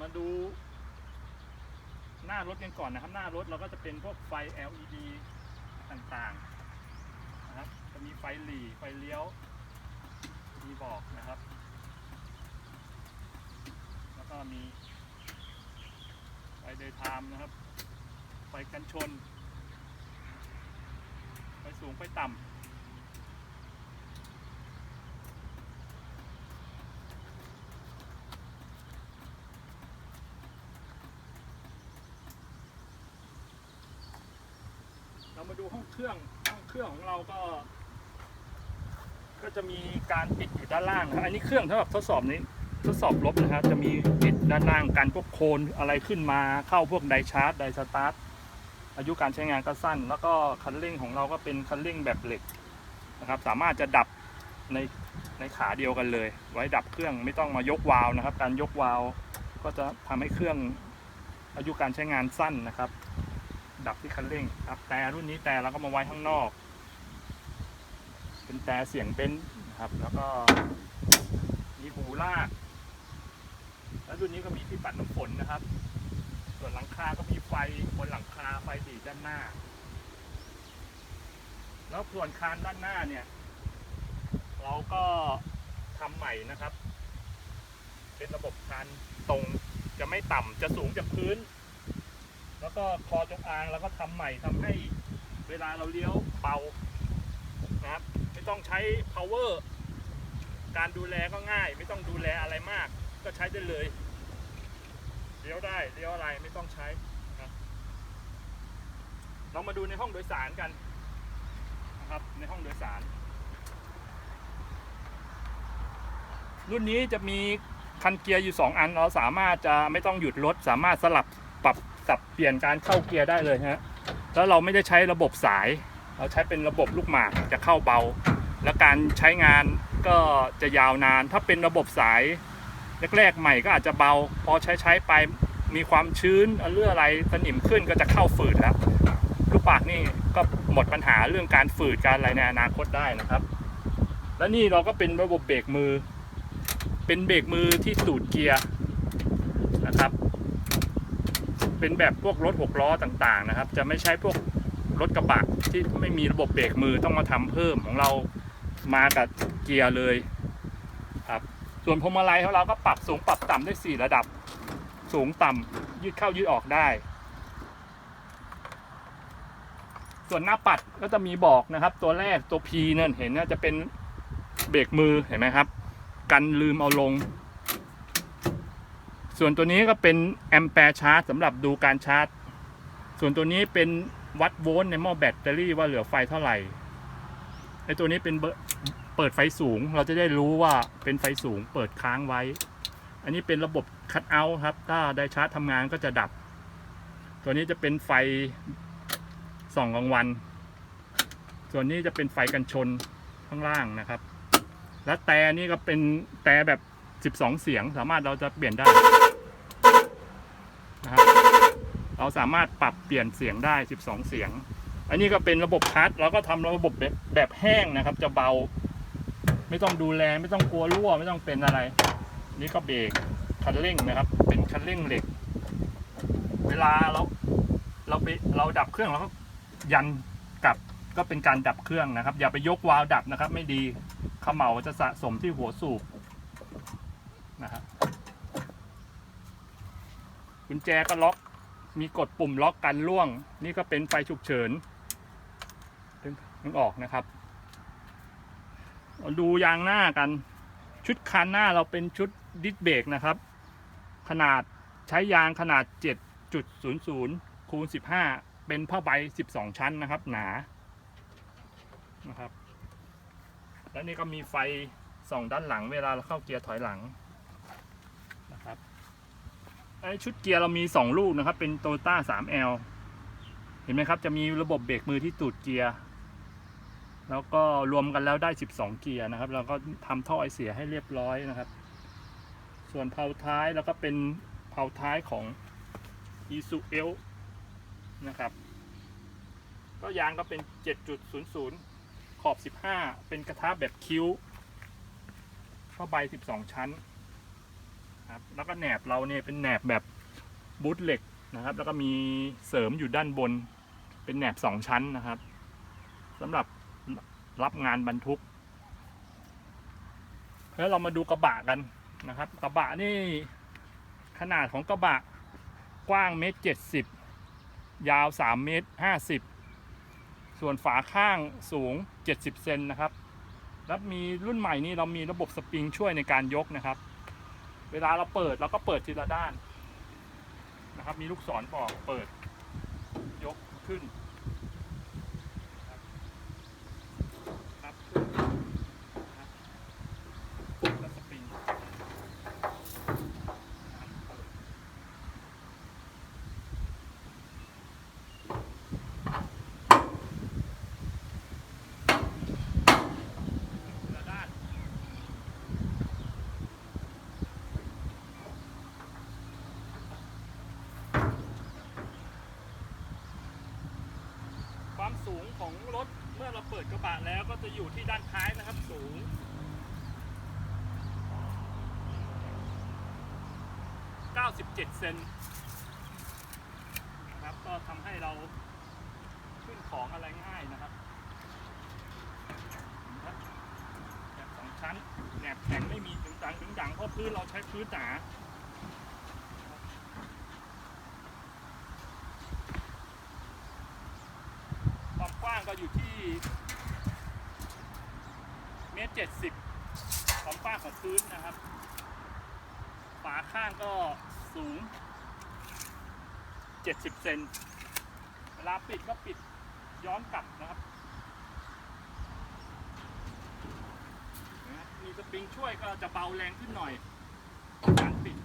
มาดู หน้ารถกันก่อนนะครับ หน้ารถเราก็จะเป็นพวกไฟ LED ต่างๆนะครับ จะมีไฟหลีไฟเลี้ยวมีบอกนะครับ แล้วก็มีไฟเดย์ไทม์นะครับ ไฟกันชน ไฟสูงไฟต่ำ เรามาดูห้องเครื่องห้องเครื่องของเราก็ ก็จะมีการปิดอยู่ด้านล่างครับอันนี้เครื่องสำหรับทดสอบนี้ทดสอบลบนะครับ จะมีปิดด้านล่างการพวกโคนอะไรขึ้นมาเข้าพวกไดชาร์จไดสตาร์ทอายุการใช้งานก็สั้น แล้วก็คันเร่งของเราก็เป็นคันเร่งแบบเหล็กนะครับ สามารถจะดับในในขาเดียวกันเลย ไว้ดับเครื่องไม่ต้องมายกวาล์วนะครับ การยกวาล์วก็จะทำให้เครื่องอายุการใช้งานสั้นนะครับ ดับที่คันเร่งครับแต่รุ่นนี้แต่เราก็มาไว้ข้างนอก เป็นแต่เสียงเบนนะครับ แล้วก็มีหูลาก แล้วรุ่นนี้ก็มีที่ปัดน้ำฝนนะครับ ส่วนหลังคาก็มีไฟบนหลังคาไฟดีดด้านหน้า แล้วส่วนคานด้านหน้าเนี่ย เราก็ทำใหม่นะครับ เป็นระบบคานตรงจะไม่ต่ำจะสูงจากพื้น แล้วก็คอจงอางแล้วก็ทำใหม่ทำให้เวลาเราเลี้ยวเบานะครับ ไม่ต้องใช้ power การดูแลก็ง่าย ไม่ต้องดูแลอะไรมาก ก็ใช้ได้เลยเลี้ยวได้เลี้ยวอะไรไม่ต้องใช้นะเรามาดูในห้องโดยสารกันนะครับในห้องโดยสาร รุ่นนี้จะมีคันเกียร์อยู่ 2 อัน เราสามารถจะไม่ต้องหยุดรถสามารถสลับปรับ สับเปลี่ยนการเข้าเกียร์ได้เลยฮะแล้วเราไม่ได้ใช้ระบบสาย เราใช้เป็นระบบลูกหมากจะเข้าเบา และการใช้งานก็จะยาวนาน ถ้าเป็นระบบสายแรกๆใหม่ก็อาจจะเบา พอใช้ใช้ๆไปมีความชื้นเรื่องอะไรสนิมขึ้นก็จะเข้าฝืดแล้วลูกปากนี่ก็หมดปัญหาเรื่องการฝืดการอะไรในอนาคตได้นะครับ และนี่เราก็เป็นระบบเบรกมือ เป็นเบรกมือที่สูดเกียร์นะครับ เป็นแบบพวกรถหกล้อต่างๆนะครับ จะไม่ใช่พวกรถกระบะที่ไม่มีระบบเบรกมือต้องมาทำเพิ่มของเรามากับเกียร์เลยครับส่วนพวงมาลัยของเราก็ปรับสูงปรับต่ำได้ 4 ระดับ สูงต่ำยืดเข้ายืดออกได้ ส่วนหน้าปัดก็จะมีบอกนะครับ ตัวแรกตัว P นั่นเห็นน่าจะเป็นเบรกมือเห็นไหมครับ กันลืมเอาลง ส่วนตัวนี้ก็เป็นแอมแปร์ชาร์จสำหรับดูการชาร์จ ส่วนตัวนี้เป็นวัดโวลต์ในหม้อแบตเตอรี่ว่าเหลือไฟเท่าไหร่ไอตัวนี้เป็นเปิดไฟสูง เราจะได้รู้ว่าเป็นไฟสูงเปิดค้างไว้ อันนี้เป็นระบบคัตเอาท์ครับ ถ้าได้ชาร์จทำงานก็จะดับ ตัวนี้จะเป็นไฟส่องกลางวัน ส่วนนี้จะเป็นไฟกันชนข้างล่างนะครับ และแต่นี่ก็เป็นแต่แบบ 12 เสียงสามารถเราจะเปลี่ยนได้นะครับเรา สามารถปรับเปลี่ยนเสียงได้ 12 เสียง อันนี้ก็เป็นระบบคัสเราก็ทำระบบแบบแบบแห้งนะครับ จะเบา ไม่ต้องดูแลไม่ต้องกลัวรั่วไม่ต้องเป็นอะไร นี่ก็เบรกคันเร่งนะครับ เป็นคันเร่งเหล็ก เวลาเราเราไปเราดับเครื่องเราก็ยันกลับก็เป็นการดับเครื่องนะครับ อย่าไปยกวาล์วดับนะครับ ไม่ดีขมเหลาจะสะสมที่หัวสูบนะครับกุญแจก็ล็อก มีกดปุ่มล็อกกันล่วง นี่ก็เป็นไฟฉุกเฉินนึกออกนะครับ ดูยางหน้ากัน ชุดคันหน้าเราเป็นชุดดิสเบรกนะครับ ขนาดใช้ยางขนาด 7.00คูณ15 เป็นผ้าใบ 12 ชั้นนะครับ หนานะครับ แล้วนี่ก็มีไฟส่องด้านหลังเวลาเราเข้าเกียร์ถอยหลัง ไอชุดเกียร์เรามี 2 ลูกนะครับ เป็นโตต้า 3L เห็นไหมครับ จะมีระบบเบรกมือที่ตูดเกียร์ แล้วก็รวมกันแล้วได้ 12 เกียร์นะครับเราก็ทำท่อไอเสียให้เรียบร้อยนะครับ ส่วนเพลาท้ายแล้วก็เป็นเพลาท้ายของ i s u l นะครับ ก็ยางก็เป็น 7.00 ขอบ 15 เป็นกระทะแบบคิ้วผ้าใบ 12 ชั้น ครับแล้วก็แหนบเราเนี่ยเป็นแหนบแบบบูทเหล็กนะครับ แล้วก็มีเสริมอยู่ด้านบน เป็นแหนบสองชั้นนะครับสำหรับรับงานบรรทุก แล้วเรามาดูกระบะกันนะครับ กระบะนี่ขนาดของกระบะกว้างเมตรเจ็ดสิบยาวสามเมตรห้าสิบส่วนฝาข้างสูง 70 เซนนะครับ แล้วมีรุ่นใหม่นี่เรามีระบบสปริงช่วยในการยกนะครับ เวลาเราเปิดเราก็เปิดทีละด้านนะครับ มีลูกศรบอกเปิด ยกขึ้นครับครับขึ้นนะครับแล้วสปริงทีละด้าน ความ สูงของรถเมื่อเราเปิดกระบะแล้วก็จะอยู่ที่ด้านท้ายนะครับสูง 97 เซนนะครับก็ทำให้เราขึ้นของอะไรง่ายนะครับนะครับบสองชั้นแหนบแข็งไม่มีถึงดังถึงดังเพราะพื้นเราใช้พื้นหนา ควางก็อยู่ที่เมตรเจ็ดสิบความกว้างของพื้นนะครับ ฝาข้างก็สูง70เซนเวลาปิดก็ปิดย้อนกลับนะครับมีสปริงช่วยก็จะเบาแรงขึ้นหน่อย การปิด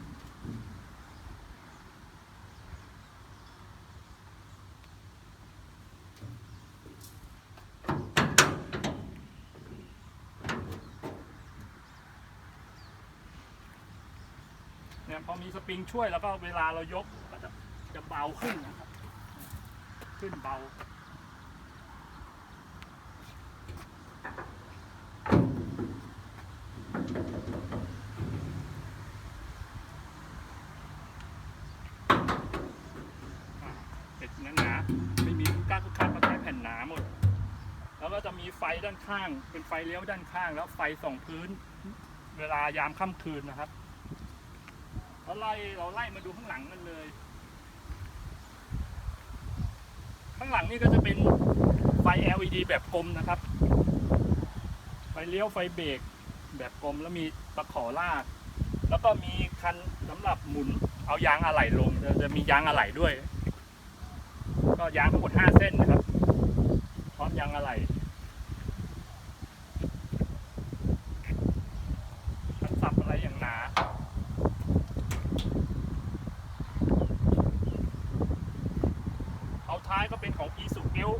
เนี่ยพอมีสปริงช่วยแล้วก็เวลาเรายกก็จะจะเบาขึ้นนะครับ ขึ้นเบาเสร็จหนาไม่มีก้านทุกข้างก็ใช้แผ่นหนาหมดแล้วก็จะมีไฟด้านข้าง เป็นไฟเลี้ยวด้านข้าง แล้วไฟส่องพื้น เวลายามค่ำคืนนะครับ ไล่เราไล่มาดูข้างหลังกันเลย ข้างหลังนี่ก็จะเป็นไฟ LED แบบกลมนะครับ ไฟเลี้ยวไฟเบรกแบบกลมแล้วมีตะขอลาก แล้วก็มีคันสำหรับหมุนเอายางอะไหล่ลงจะจะมียางอะไหล่ด้วย ก็ยางทั้งหมด5เส้นนะครับ พร้อมยางอะไหล่คันสับอะไรอย่างหนา เอาท้ายก็เป็นของ e s u g i l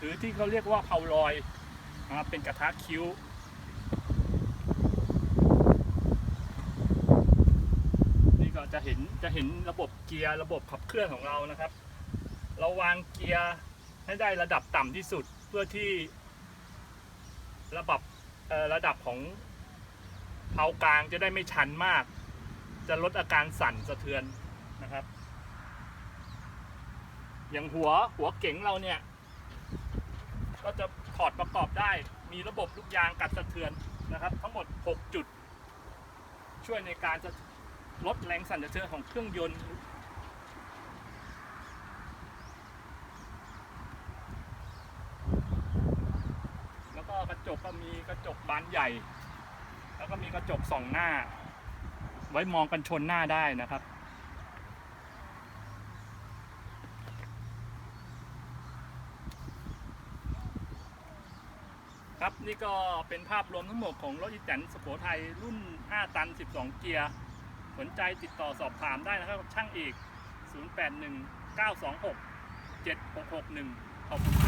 หรือที่เขาเรียกว่าเพาลอยนะครับเป็นกระทะคิ้ว นี่ก็จะเห็นจะเห็นระบบเกียร์ระบบขับเคลื่อนของเรานะครับ เราวางเกียร์ให้ได้ระดับต่ำที่สุดเพื่อที่ระดับเอ่อระดับของเพากลางจะได้ไม่ชันมาก จะลดอาการสั่นสะเทือนนะครับ อย่างหัวหัวเก๋งเราเนี่ย ก็จะถอดประกอบได้ มีระบบลูกยางกัดสะเทือนนะครับ ทั้งหมด 6 จุด ช่วยในการจะลดแรงสั่นสะเทือนของเครื่องยนต์แล้วก็กระจกก็มีกระจกบานใหญ่ แล้วก็มีกระจกสองหน้า ไว้มองกันชนหน้าได้นะครับ ครับ นี่ก็เป็นภาพรวมทั้งหมดของรถอีแตนสโขทัยรุ่น 5 ตัน 12 เกียร์ สนใจติดต่อสอบถามได้นะครับ ช่างเอก 081 926 7661 ขอบคุณ